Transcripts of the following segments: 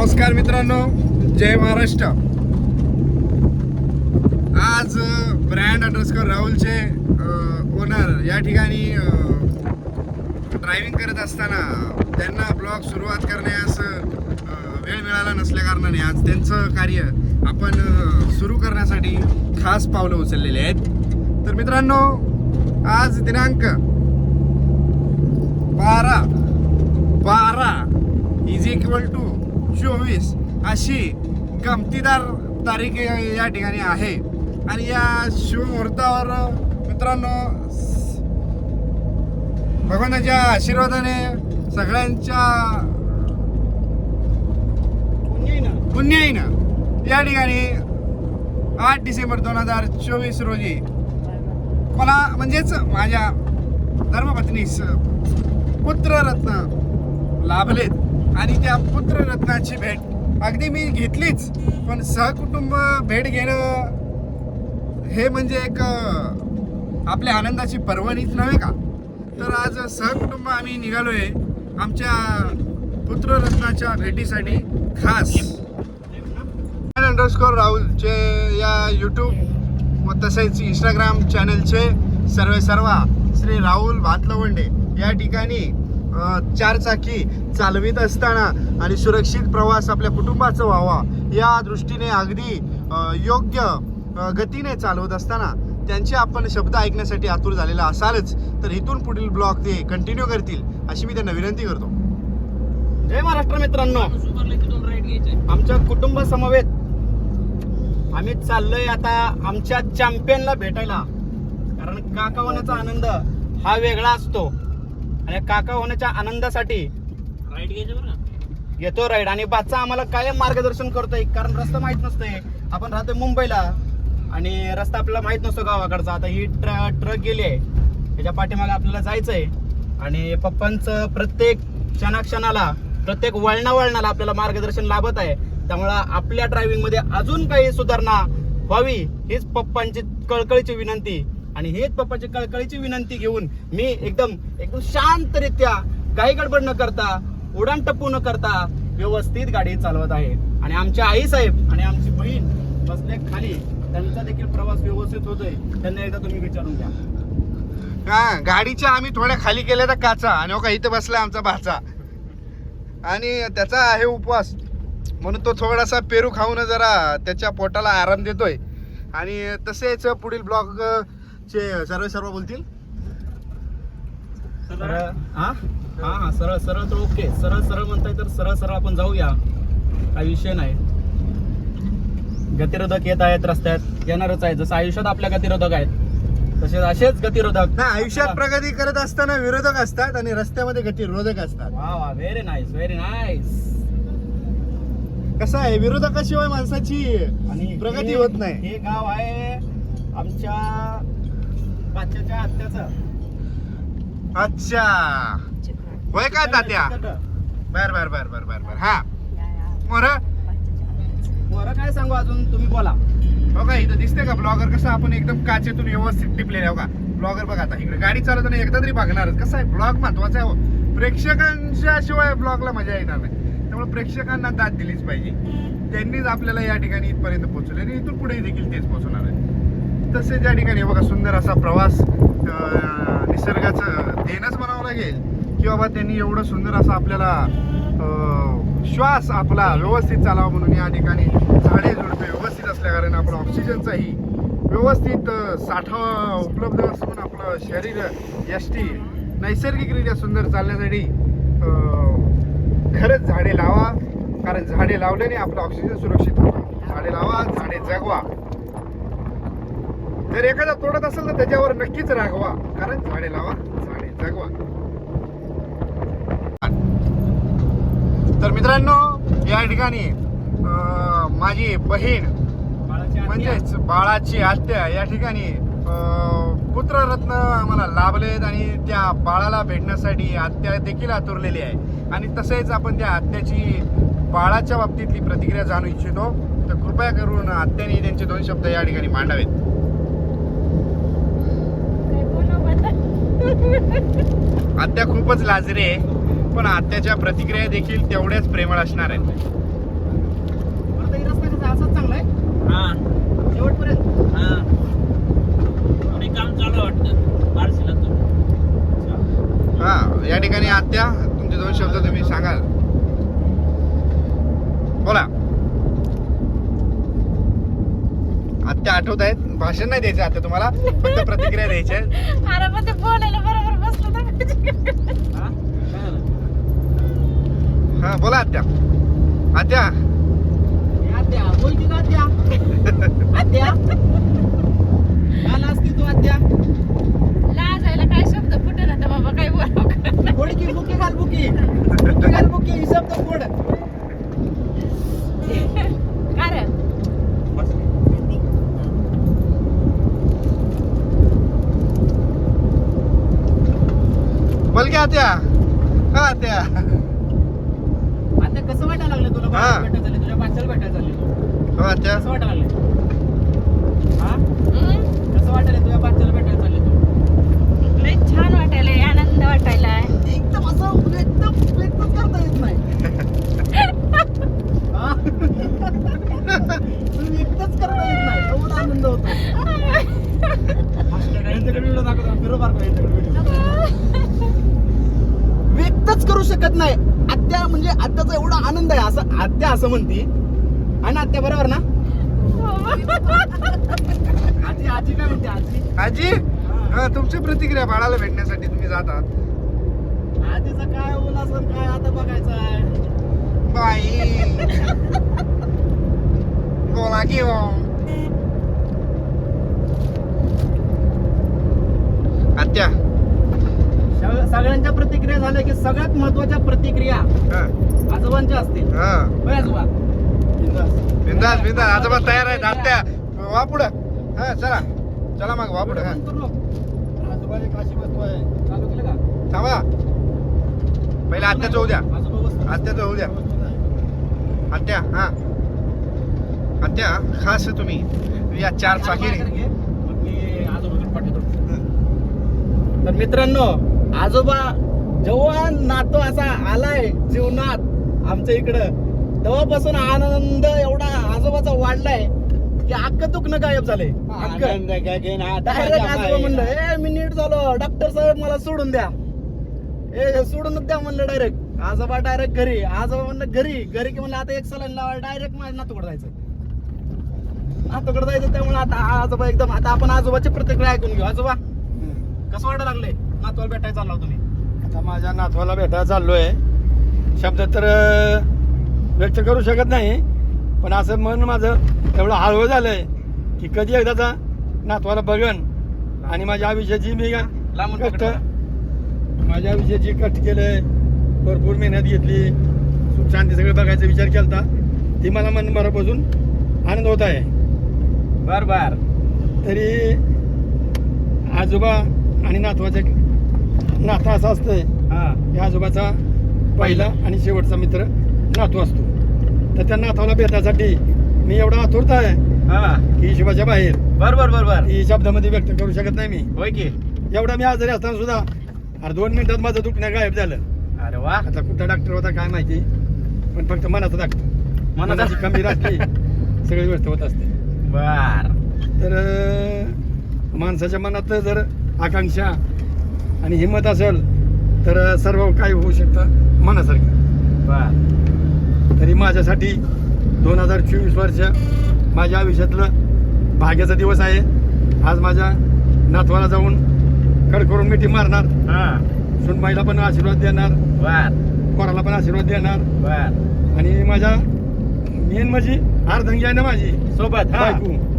नमस्कार मित्रांनो जय महाराष्ट्र. आज ब्रँड अंडरस्कोर राहुलचे ओनर या ठिकाणी ड्रायव्हिंग करत असताना त्यांना ब्लॉग सुरुवात करण्यास वेळ मिळाला नसल्या कारणाने आज त्यांचं कार्य आपण सुरू करण्यासाठी खास पावलं उचललेली आहेत. तर मित्रांनो आज दिनांक बारा बारा इज इक्वल टू चोवीस अशी गमतीदार तारीख या ठिकाणी आहे. आणि या शिवमुहूर्तावर मित्रांनो भगवानाच्या आशीर्वादाने सगळ्यांच्या पुण्याईनं या ठिकाणी आठ डिसेंबर दोन हजार चोवीस रोजी मला म्हणजेच माझ्या धर्मपत्नीस पुत्ररत्न लाभलेत. आणि त्या पुत्ररत्नाची भेट. अगदी मी घेतलीच पण सहकुटुंब भेट घेणं हे म्हणजे एक आपल्या आनंदाची पर्वणीच नव्हे का? तर आज सहकुटुंब आम्ही निघालोय आमच्या पुत्ररत्नाच्या भेटीसाठी खास. अंडरस्कोर राहुलचे या यूट्यूब व तसेच इंस्टाग्राम चॅनलचे सर्वे सर्वा श्री राहुल भातलवंडे या ठिकाणी चारचाकी चालवित असताना आणि सुरक्षित प्रवास आपल्या कुटुंबाचा व्हावा या दृष्टीने अगदी योग्य गतीने चालवत असताना त्यांचे आपण शब्द ऐकण्यासाठी आतुर झालेला असालच तर इथून पुढील ब्लॉग ते कंटिन्यू करतील अशी मी त्यांना विनंती करतो. जय महाराष्ट्र मित्रांनो. आमच्या कुटुंबासमवेत आम्ही चाललोय आता आमच्या चॅम्पियनला भेटायला. कारण काका होण्याचा आनंद हा वेगळा असतो. आणि काका होण्याच्या आनंदासाठी राईट घ्यायचं बरं? घेतो राईड आणि बाचा आम्हाला कायम मार्गदर्शन करतोय? कारण रस्ता माहीत नसतोय. आपण राहतोय मुंबईला. आणि रस्ता आपल्याला माहीत नसतो गावाकडचा. आता ही ट्र ट्रक गेली आहे. त्याच्या पाठीमागे आपल्याला जायचंय. आणि पप्पांचं प्रत्येक क्षणाक्षणाला प्रत्येक वळणा वळणाला आपल्याला मार्गदर्शन लाभत आहे. त्यामुळं आपल्या ड्रायव्हिंगमध्ये अजून काही सुधारणा व्हावी हीच पप्पांची कळकळीची विनंती. आणि हेच पप्पाची कळकळीची विनंती घेऊन मी एकदम एकदम शांतरित्या काही गडबड न करता उडान टप्पू न करता व्यवस्थित गाडी चालवत आहे. आणि आमच्या आई साहेब आणि आमची बहीण बसले खाली. त्यांचा देखील प्रवास व्यवस्थित होतोय. त्यांना एकदा तुम्ही विचारून घ्या. हा गाडीच्या आम्ही थोड्या खाली केल्या तर काचा. आणि हो का इथं बसला आमचा भाचा. आणि त्याचा आहे उपवास. म्हणून तो थोडासा पेरू खाऊन जरा त्याच्या पोटाला आराम देतोय. आणि तसेच पुढील ब्लॉग चे सर्व सर्व बोलतील? सरळ? हा? हा हा सरळ सरळ तर ओके. सरळ सरळ म्हणताय तर सरळ सरळ आपण जाऊया. काही विषय नाही. गतिरोधक येत आहेत रस्त्यात. येणारच आहे जसं आयुष्यात आपल्या गतिरोधक आहेत तसेच असेच गतिरोधक. ना आयुष्यात प्रगती करत असताना विरोधक असतात आणि रस्त्यामध्ये गतिरोधक असतात. वा वा व्हेरी नाईस व्हेरी नाईस कसं आहे? विरोधकाशिवाय माणसाची आणि प्रगती हे- होत नाही. हे गाव आहे आमच्या बाच्याच्या आत्याचं. अच्छा. होय का तात्या? बर बर बर बर बर बर. हा. मोर? बरं काय सांगू अजून? तुम्ही बोला. हो का इथं दिसते का? ब्लॉगर कसं आपण एकदम काचेतून व्यवस्थित टिपलेले हो का? ब्लॉगर बघा आता इकडे गाडी चालवताना एकदा तरी बघणारच. कसं आहे ब्लॉग महत्त्वाचा आहे हो. प्रेक्षकांच्या शिवाय ब्लॉगला मजा येणार नाही. त्यामुळे प्रेक्षकांना दाद दिलीच पाहिजे. त्यांनीच आपल्याला या ठिकाणी इथपर्यंत पोहोचवले आणि इथून पुढे देखील तेच पोहोचवणार आहे. तसेच या ठिकाणी बघा सुंदर असा प्रवास निसर्गाचं देणंच म्हणावं लागेल की बाबा त्यांनी एवढं सुंदर असं आपल्याला श्वास आपला व्यवस्थित चालावा म्हणून या ठिकाणी झाडे झुडपे व्यवस्थित असल्याकारण आपण ऑक्सिजनचाही व्यवस्थित साठा उपलब्ध असून आपलं शरीर यष्टी नैसर्गिकरित्या सुंदर चालण्यासाठी खरंच झाडे लावा. कारण झाडे लावल्याने आपलं ऑक्सिजन सुरक्षित होतं. झाडे लावा झाडे जगवा. जर एखादा तोडत असेल तर त्याच्यावर नक्कीच रागवा. कारण झाडे लावा झाडे जगवा. तर मित्रांनो या ठिकाणी माझी बहीण. म्हणजेच बाळाची आत्या या ठिकाणी अं, पुत्ररत्न आम्हाला लाभलेत आणि त्या बाळाला भेटण्यासाठी आत्या देखील आतुरलेली आहे. आणि तसेच आपण त्या आत्याची बाळाच्या बाबतीतली प्रतिक्रिया जाणू इच्छितो. तर कृपया करून आत्याने त्यांचे दोन शब्द या ठिकाणी मांडावेत. आत्या खूपच लाजरे आहे पण आत्याच्या प्रतिक्रिया देखील तेवढ्याच प्रेमळ असणार आहेत. असाच चांगला आहे? हा. या ठिकाणी आत्या तुमचे दोन शब्द तुम्ही सांगाल. बोला. आत्या आठवत आहेत भाषण नाही द्यायचं आता तुम्हाला फक्त प्रतिक्रिया द्यायच्या आहेत. अरे पण ते बोलायला बरोबर बसलं तर पाहिजे. हा? हा बोला आत्या. आत्या. आत्या बोल की काल असती तू लाजायला काय शब्द फुटे ना तर बाबा काय की बुकी घाल बुकी हिशोब तर फोड कारण बोल की आत्या हा आत्या आता कसं वाटायला लागलं तुला हा. बाहेर भेटायला झाले तुझ्या पाचशेला भेटायला झाले तू हो आत्या कसं वाटायला लागलं हा हम्म, कसं वाटायला तुझ्या पाचशेला भेटायला चालले तू लय छान वाटायला आनंद वाटायला एकदम असं एकदम व्यक्तच करता येत नाही हा? तू व्यक्तच करता येत नाही एवढा आनंद होतो यांच्याकडे व्हिडिओ दाखवतो फिरो बारको यांच्याकडे व्हिडिओ व्यक्तच करू शकत नाही. आत्या म्हणजे आत्याचा एवढा आनंद आहे. असं आत्या असं म्हणती. आणि आत्या बरोबर ना? आजी आजी काय म्हणते आजी? आजी हा. तुमची प्रतिक्रिया बाळाला भेटण्यासाठी तुम्ही जातात आजीचं काय उल्हास आणि काय आता बघायचं आहे? बाई. बोला की हो. सग- सगळ्यांच्या प्रतिक्रिया झाल्या की सगळ्यात महत्त्वाच्या प्रतिक्रिया हा. आजोबांच्या असतील. हा. होय आजोबा. बिंदास. बिंदास आजोबा तयार आहेत. आत्या. वा पुढं. हा चला. चला मग वा पुढं. हा. आजोबाने काशी आहे. चालू केलं का? थांबा. पहिला आत्याचं होऊ द्या. आजोबा आत्याचं होऊ द्या. आत्या हा. आत्या खास तुम्ही. या चार चाकीने. तर मित्रांनो आजोबा जेव्हा नातो असा आलाय जीवनात आमच्या इकडं. तेव्हापासून आनंद एवढा आजोबाचा वाढलाय की अक्क दुखणं गायब झालंय. डायरेक्ट आजोबा म्हणलं ए मी नीट झालो डॉक्टर साहेब मला सोडून द्या. ए सोडूनच द्या म्हणलं डायरेक्ट आजोबा डायरेक्ट घरी. आजोबा म्हणलं घरी. घरी की म्हणलं आता एक सलाईन लावा डायरेक्ट माझ्या नातूकडे जायचं नातूकडे जायचं त्यामुळे आता आजोबा एकदम आता आपण आजोबाची प्रतिक्रिया ऐकून घेऊ. आजोबा कसं वाटायला लागले नातवाला भेटायला चालला तुम्ही. आता माझ्या नातवाला भेटायला चाललोय. शब्द तर व्यक्त करू शकत नाही. पण असं मन माझं एवढं हळवं झालंय की कधी एकदाचा नातवाला बघन आणि माझ्या आयुष्याची मी लांबून कष्ट. माझ्या आयुष्याची कष्ट केलंय. भरपूर मेहनत घेतली. सुख शांती सगळं बघायचा विचार केला ती मला मन भरापासून आनंद होत आहे. बर बर. तरी आजोबा आणि नातवाचं नातं असं असतंय. हा. की आजोबाचा पहिला आणि शेवटचा मित्र नातू असतो. तर त्या नातवाला भेटायसाठी मी एवढा आतुरता आहे हा. की हिशोबाच्या बाहेर. बर बर बर बर. ही शब्दामध्ये व्यक्त करू शकत नाही मी. होय की? एवढा मी आजारी असताना सुद्धा अरे दोन मिनिटात माझं दुखणं गायब झालं. अरे वा. आता कुठला डॉक्टर होता काय माहिती. पण फक्त मनाचा डॉक्टर मनाचा- कमी राखली सगळी गोष्ट होत असते. बर. तर माणसाच्या मनात जर आकांक्षा आणि हिंमत असेल तर सर्व काही होऊ शकतं मनासारखं. बर. तरी माझ्यासाठी दोन हजार चोवीस वर्ष माझ्या आयुष्यातलं भाग्याचा दिवस आहे. आज माझ्या नातवाला जाऊन कड करून मिठी मारणार. हा. सुनबाईला पण आशीर्वाद देणार. पोराला पण आशीर्वाद देणार. आणि माझ्या मेन म्हणजे अर्धंगी आहे ना माझी. सोबत हा.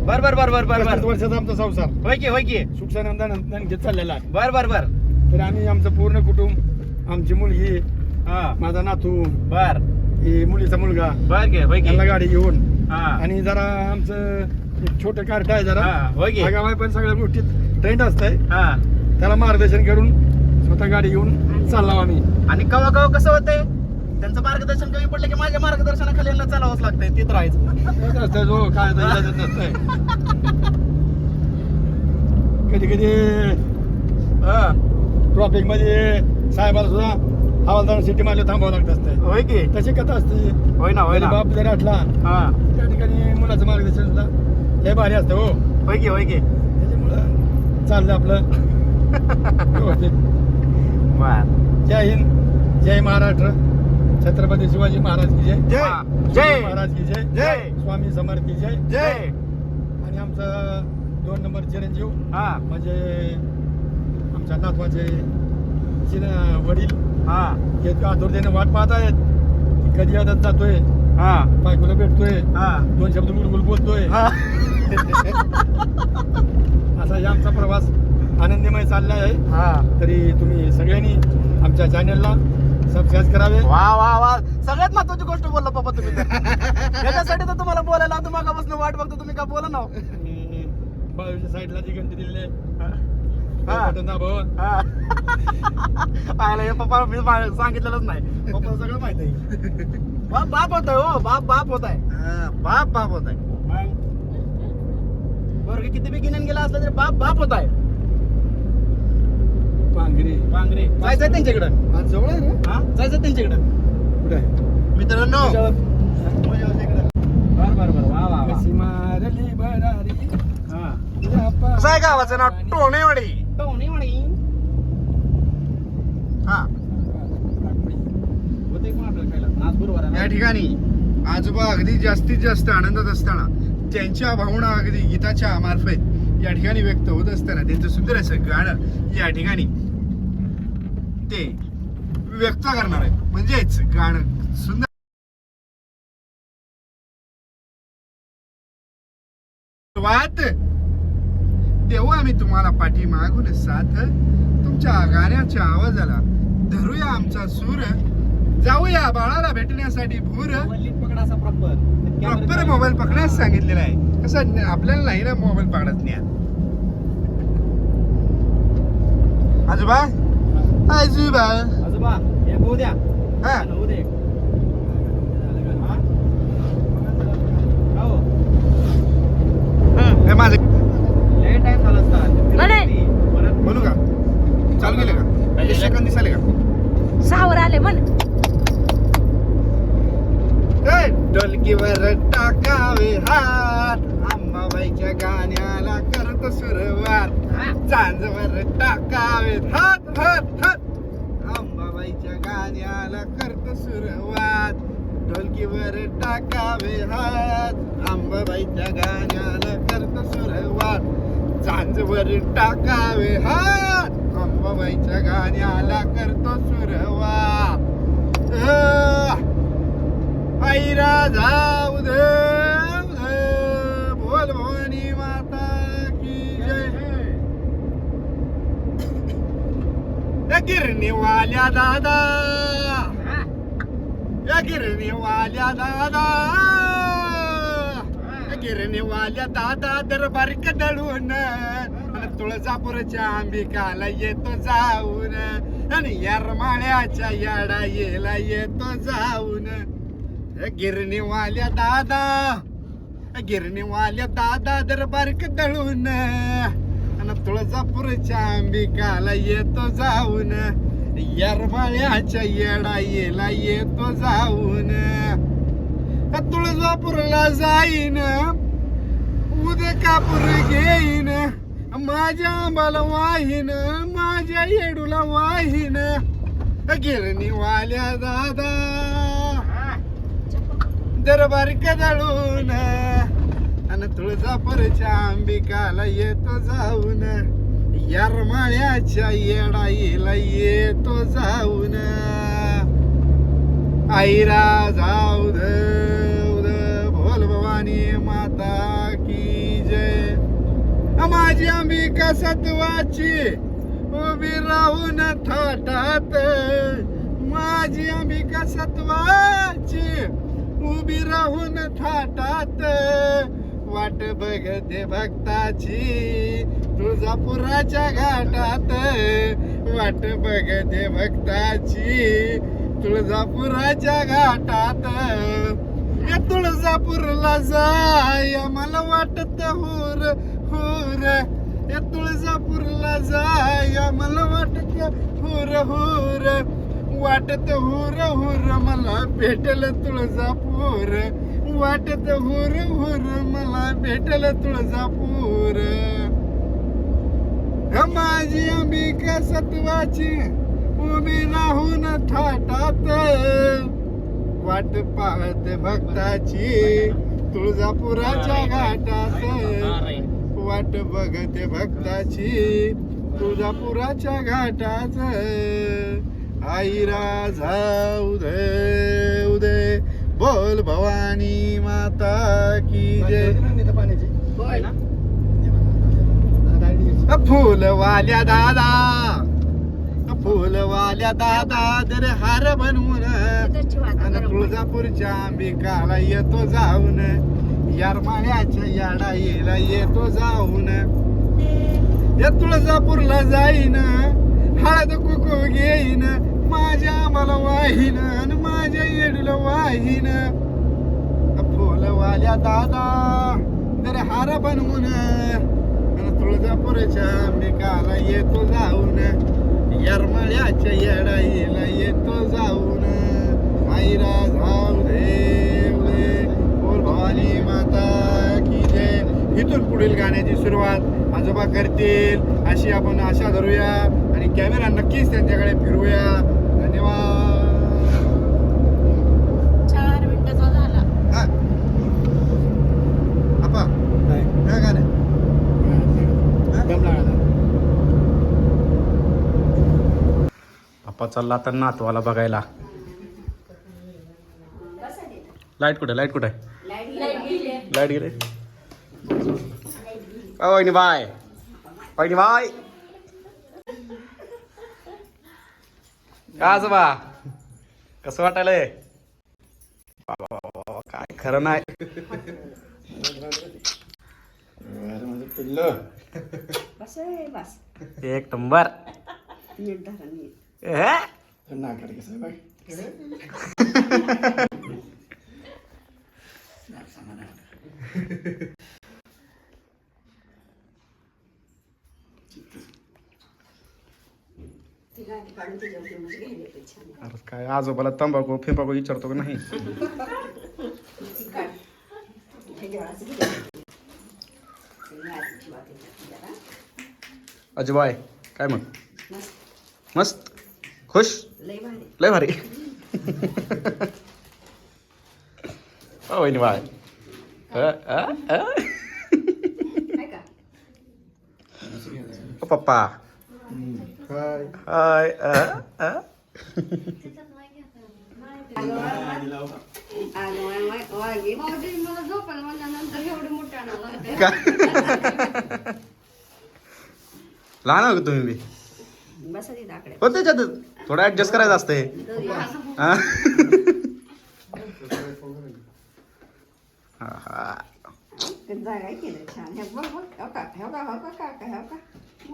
बर बर बर बर बर पस्तीस बर वर्षाचा आमचा संसार. होय की होय की. सुखसानंदानंद घेत चाललेला आहे. बर बर बर. तर आम्ही आमचं पूर्ण कुटुंब आमची मुलगी हा. माझा नातू बर. ही मुलीचा मुलगा बर घे होय की. त्यांना गाडी घेऊन. हा. आणि जरा आमचं एक छोटं कार्ट आहे जरा. हा, होय की. पण सगळ्या गोष्टीत ट्रेंड असतंय. हा. त्याला मार्गदर्शन करून स्वतः गाडी घेऊन चाललो आम्ही. आणि कवा कवा कसं होतंय? त्यांचं मार्गदर्शन कमी पडलं की माझ्या मार्गदर्शनाखाली यांना चालावंच लागतंय तिथं राहायचं काय कधी कधी ट्रॉफिकमध्ये साहेबाला सुद्धा हवालदार सिटी मध्ये थांबावं लागत असतंय. होय की? तशी कथा असते. होय ना होय ना. बाप जरी आठला हा. त्या ठिकाणी मुलं मुलाचं मार्गदर्शन सुद्धा हे भारी असतं हो. होय की होय की. त्याच्यामुळं चाललं आपलं. जय हिंद जय महाराष्ट्र. छत्रपती शिवाजी महाराज की जय. जय. जय. महाराज की जय. जय. स्वामी समर्थ की जय. जय. आणि आमचा दोन नंबर चिरंजीव. हा. म्हणजे आमच्या नातवाचे चिन वडील. हा. हे आतुरतेने वाट पाहत आहेत की कधी आता जातोय. हा. बायकोला भेटतोय. हा. दोन शब्द गुलगुल बोलतोय. हा. असा हे आमचा प्रवास आनंदमय चालला आहे हा. तरी तुम्ही सगळ्यांनी आमच्या चॅनलला सबस्क्राईब करावे. वा वा वा. सगळ्यात महत्वाची गोष्ट बोलला पप्पा तुम्ही. तर. याच्यासाठी तर तुम्हाला बोलायला आता मागापासून वाट बघतो. तुम्ही का बोला ना हो? बाजूच्या साईडला जी घंटी दिलेली आहे. हा. बटन दाबावं. हा. पाहिलं हे पप्पा मी सांगितलेलंच नाही. पप्पा सगळं माहीत आहे. बाप बाप होत हो. बाप बाप होत आहे. हा, बाप बाप होत आहे. वर्ग किती बी गिन्यान गेला असला तरी बाप बाप होत आहे. पांगरी पांगरे जायचं त्यांच्याकडं. आज जवळ आहे ना? हा जायचं त्यांच्याकडं. कुठे? मित्रांनो. बर बर बर. वा वा कशी मारली हा. कसं आहे गावाचं नाव? टोणेवाडी. टोणी म्हणी हा होते कोण आपल्याला खायला? आज गुरुवार आहे या? ठिकाणी आजोबा अगदी जास्तीत जास्त आनंदात असताना त्यांच्या भावना अगदी गीताच्या मार्फत या ठिकाणी व्यक्त होत असताना त्यांचं सुंदर असं गाणं या ठिकाणी ते व्यक्त करणार आहे म्हणजेच गाणं सुंदर देऊ आम्ही तुम्हाला पाठी मागून साथ तुमच्या गाण्याच्या आवाजाला धरूया आमचा सूर. जाऊया बाळाला भेटण्यासाठी भूर. प्रॉपर मोबाईल पकडायला सांगितलेला आहे. कसं आपल्याला नाही ना मोबाईल पकडत नाही आजोबा आजोबा आजोबा हे होऊ द्या हा होऊ दे हा? हो. हे माझं लय टाइम झाला असता म्हणे. परत बोलू का चालू केलं का सेकंद दिसाले का सावर आले म्हण टाकावे हात गाण्याला करत सुरुवात चांजवर टाकावे हात हात हात गाण्याला करत सुरुवात. ढोलकीवर टाकावे हात. आंबाबाईच्या गाण्याला करत सुरुवात. चांजवर टाकावे हात. आंबाबाईच्या गाण्याला करतो सुरुवात. ऐरा जाऊ दे, बोल भवानी माता की जय या गिरणीवाल्या दादा. या गिरणीवाल्या दादा. गिरणीवाल्या दादा दरबार दळून. आणि तुळजापूरच्या अंबिकाला येतो जाऊन. आणि यरमाळ्याच्या याडा येला येतो जाऊन. या गिरणीवाल्या दादा. गिरणीवाल्या दादा दरबार दळून. आणि तुळजापूरच्या अंबिकाला येतो जाऊन येरमाळ्याच्या येडा येला येतो जाऊन. तुळजापूरला जाईन उदकापूर घेईन माझ्या आंबाला वाहीन माझ्या येडूला वाहीन. गिरणीवाल्या दादा दरबार कदळून. तुळजापूरच्या अंबिकाला येतो जाऊन. यरमाळ्याच्या येडाईला येतो जाऊन. आईरा जाऊ धऊ भोल भवानी माता की जय. माझी अंबिका सत्वाची उभी राहून थाटात. माझी अंबिका सत्वाची उभी राहून थाटात. वाट बघते भक्ताची. तुळजापुराच्या घाटात वाट बघते भक्ताची. तुळजापुराच्या घाटात या तुळजापूरला जाय मला वाटत हुर हुर. या तुळजापूरला जाय मला वाटत हुर हुर. वाटत हुर हुर मला भेटल तुळजापूर. वाटत हुर हुर मला भेटल तुळजापूर. माझी अंबिका सत्वाची उभी राहून थाटात. वाट पाहत भक्ताची तुळजापुराच्या घाटात. वाट बघते भक्ताची तुळजापुराच्या घाटात. आईरा जाऊ दे उदे बोल भवानी माता की जय. फुलवाल्या दादा. फुलवाल्या दादा दर हार बनवून. आणि तुळजापूरच्या अंबिकाला येतो जाऊन. यारमाळ्याच्या याडा येला येतो जाऊन. या तुळजापूरला जाईन. हळद कुकू घेईन. माझ्या मला वाहीन. माझ्या येडीला वाहिन. फुलवाल्या दादा. तर हार बनवून आणि तुळजापूरच्या अंबिकाला येतो जाऊन. यरमळ्याच्या येडाईला येतो जाऊन. आईरा जाऊ दे बोल भवानी माता की जय. इथून पुढील गाण्याची सुरुवात आजोबा करतील. अशी आपण आशा धरूया. आणि कॅमेरा नक्कीच त्यांच्याकडे फिरूया धन्यवाद चार मिनिटाचा झाला हा. आपा काय गाणं पप्पा चालला आता नातवाला बघायला. लाइट कुठे लाइट कुठे? लाइट गेले. वहिनी बाय. वहिनी बाय. का आजोबा? कसं वाटायलंय? काय खरं नाही. एक नंबर? अरे काय आजोबाला तंबाखू फिंबाखू विचारतो का नाही? अजबाय काय मग? मस्त. खुश? लय भारी. ओ वहिनी बाय पप्पा. हाय. हाय अ, अ. का? लहान हो तुम्ही बी? हो त्याच्यात थोडं ऍडजस्ट करायचं असतंय.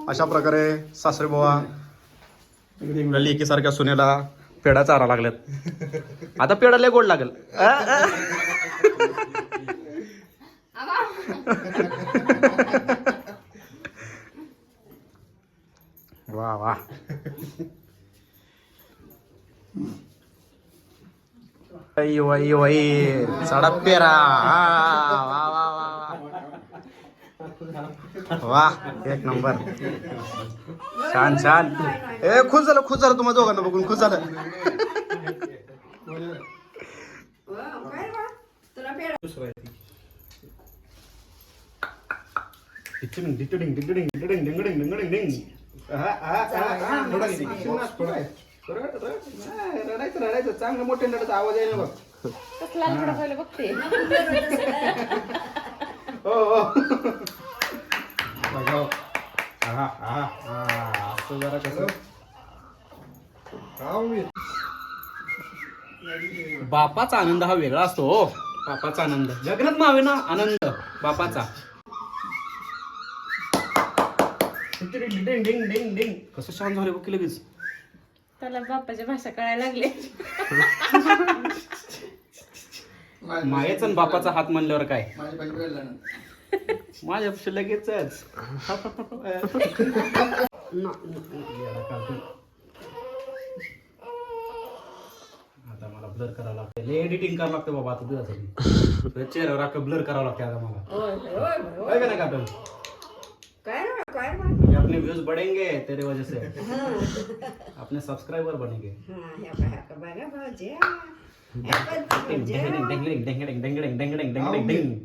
अशा प्रकारे सासरे बुवा लेकीसारख्या सुनेला पेढा चारा लागल्यात. आता पेढा लय गोड लागेल. वा वा. वई वई वई सडा पेरा. हा, वा वा वा वा. एक नंबर. छान छान. ए खुश झालं खुश झालं तुम्हाला दोघांना बघून. खुश झालं. टिचडिंग, टिचडिंग, टिचडिंग, टिचडिंग, डिंगडिंग, डिंगडिंग, डिंग. हा, रड, रड, नाही, रडायचं रडायचं. चांगलं मोठे रडायचं आवाज आहे ना बघ. कसला थोडा पहिलं बघते. हो हो. बघा. हा, हा, हा. असं जरा कसं? बापाचा आनंद हा वेगळा असतो हो. बापाचा आनंद. लग्नात मावे ना आनंद बापाचा. डिंग डिंग डिंग डिंग कसं शांत झाले बघ की लगेच त्याला बापाची भाषा कळायला लागली. मायाचा आणि बापाचा हात म्हणल्यावर काय? माझ्या पक्ष लगेच लगेचच आता मला ब्लर करावं लागतं एडिटिंग करावं लागतं बाबा आता तुझ्यासाठी. तुझ्या चेहऱ्यावर अख्खं ब्लर करावं लागतं आता मला. का काय काय अपने व्यूज बढ़ेंगे तेरे वजह से। अपने सब्सक्राइबर बनेंगे डेंगडिंग डेंगडिंग डेंगडिंग डेंगडिंग डेंगडिंग डेंगडिंग